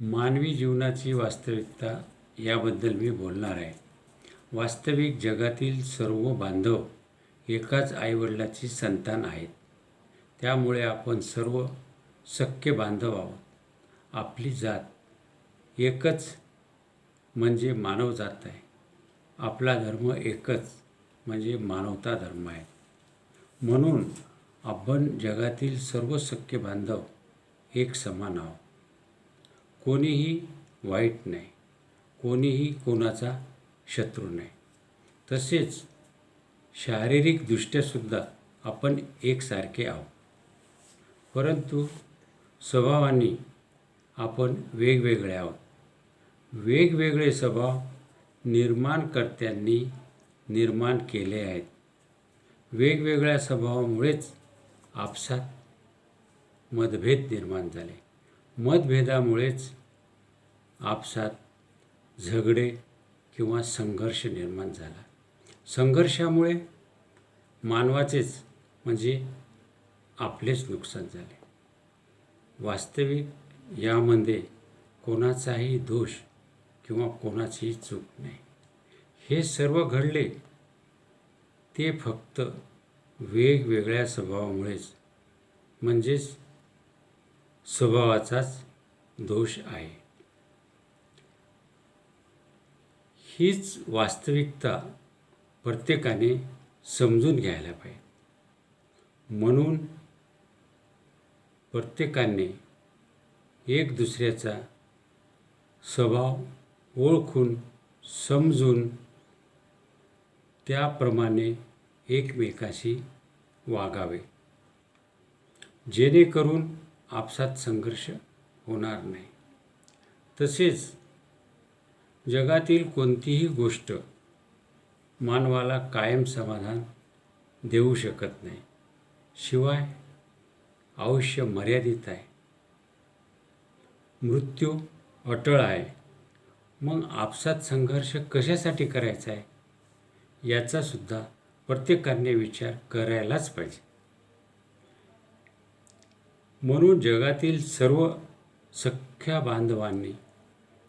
मानवी जीवनाची वास्तविकता याबद्दल मी बोलणार आहे. वास्तविक जगातील सर्व बांधव एकाच आईवडिलाची संतान आहेत. त्यामुळे आपण सर्व सख्य बांधव आहोत. आपली जात एकच म्हणजे मानव जात आहे. आपला धर्म एकच म्हणजे मानवता धर्म आहे. म्हणून आपण जगातील सर्व सख्य बांधव एक समान आहोत. कोणीही वाईट नाही कोणीही कोणाचा शत्रू नाही. तसेच शारीरिकदृष्ट्यासुद्धा आपण एकसारखे आहोत. परंतु स्वभावाने आपण वेगवेगळे आहोत. वेगवेगळे स्वभाव निर्माणकर्त्यांनी निर्माण केले आहेत. वेगवेगळ्या स्वभावामुळेच आपसात मतभेद निर्माण झाले. मतभेदामुळेच आपसात झगडे किंवा संघर्ष निर्माण झाला. संघर्षामुळे मानवाचेच म्हणजे आपलेच नुकसान झाले. वास्तविक यामध्ये कोणाचाही दोष किंवा कोणाचीही चूक नाही. हे सर्व घडले ते फक्त वेगवेगळ्या स्वभावामुळेच. म्हणजेच स्वभावाचाच दोष आहे. हीच वास्तविकता प्रत्येकाने समजून घ्यायला पाहिजे. म्हणून प्रत्येकाने एक दुसऱ्याचा स्वभाव ओळखून समजून त्याप्रमाणे एकमेकाशी वागावे. जेणेकरून आपसात संघर्ष होणार नाही. तसेच जगातील कोणतीही गोष्ट मानवाला कायम समाधान देऊ शकत नाही. शिवाय आयुष्य मर्यादित आहे. मृत्यू अटळ आहे. मग आपसात संघर्ष कशासाठी करायचा आहे? याचासुद्धा प्रत्येकाने विचार करायलाच पाहिजे. म्हणून जगातील सर्व सख्या बांधवांनी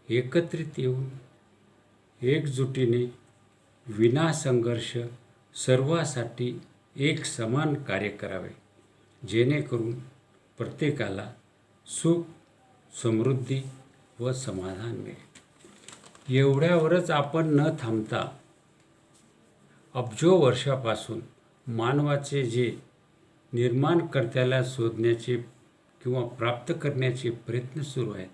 एकत्रित येऊन एकजुटीने विना संघर्ष सर्वासाठी एक समान कार्य करावे जेणेकरून प्रत्येकाला सुख समृद्धी व समाधान मिळेल. एवढ्यावरच आपण न थांबता अब्जो वर्षापासून मानवाचे जे निर्माणकर्त्याला शोधण्याचे किंवा प्राप्त करण्याचे प्रयत्न सुरू आहेत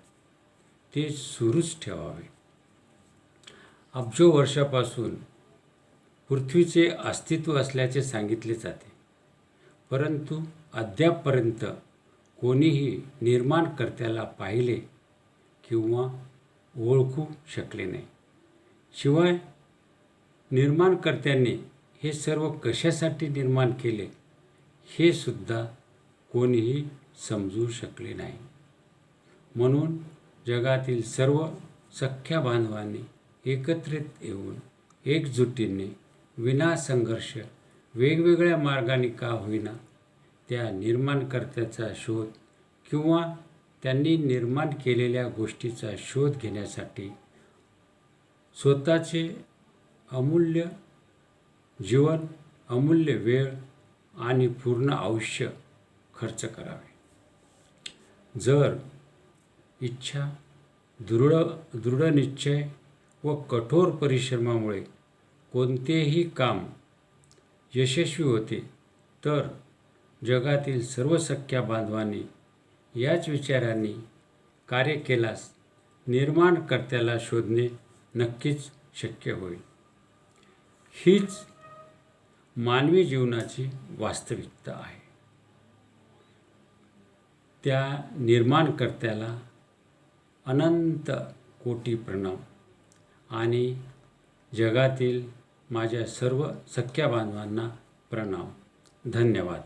ते सुरूच ठेवावे. अब्जो वर्षापासून पृथ्वीचे अस्तित्व असल्याचे सांगितले जाते परंतु अद्यापपर्यंत कोणीही निर्माणकर्त्याला पाहिले किंवा ओळखू शकले नाही. शिवाय निर्माणकर्त्यांनी हे सर्व कशासाठी निर्माण केले हे सुद्धा कोणीही समजू शकले नाही. म्हणून जगातील सर्व सख्या बांधवांनी एकत्रित येऊन एकजुटीने विना संघर्ष वेगवेगळ्या मार्गाने का होईना त्या निर्माणकर्त्याचा शोध किंवा त्यांनी निर्माण केलेल्या गोष्टीचा शोध घेण्यासाठी स्वतःचे अमूल्य जीवन अमूल्य वेळ आणि पूर्ण आयुष्य खर्च करावे. जर इच्छा दृढ दृढनिश्चय व कठोर परिश्रमामुळे कोणतेही काम यशस्वी होते तर जगातील सर्व सख्या बांधवांनी याच विचारांनी कार्य केल्यास निर्माणकर्त्याला शोधणे नक्कीच शक्य होईल. हीच मानवी जीवनाची वास्तविकता आहे. त्या निर्माणकर्त्याला अनंत कोटी प्रणाम. आणि जगातील माझ्या सर्व सख्या बांधवांना प्रणाम. धन्यवाद.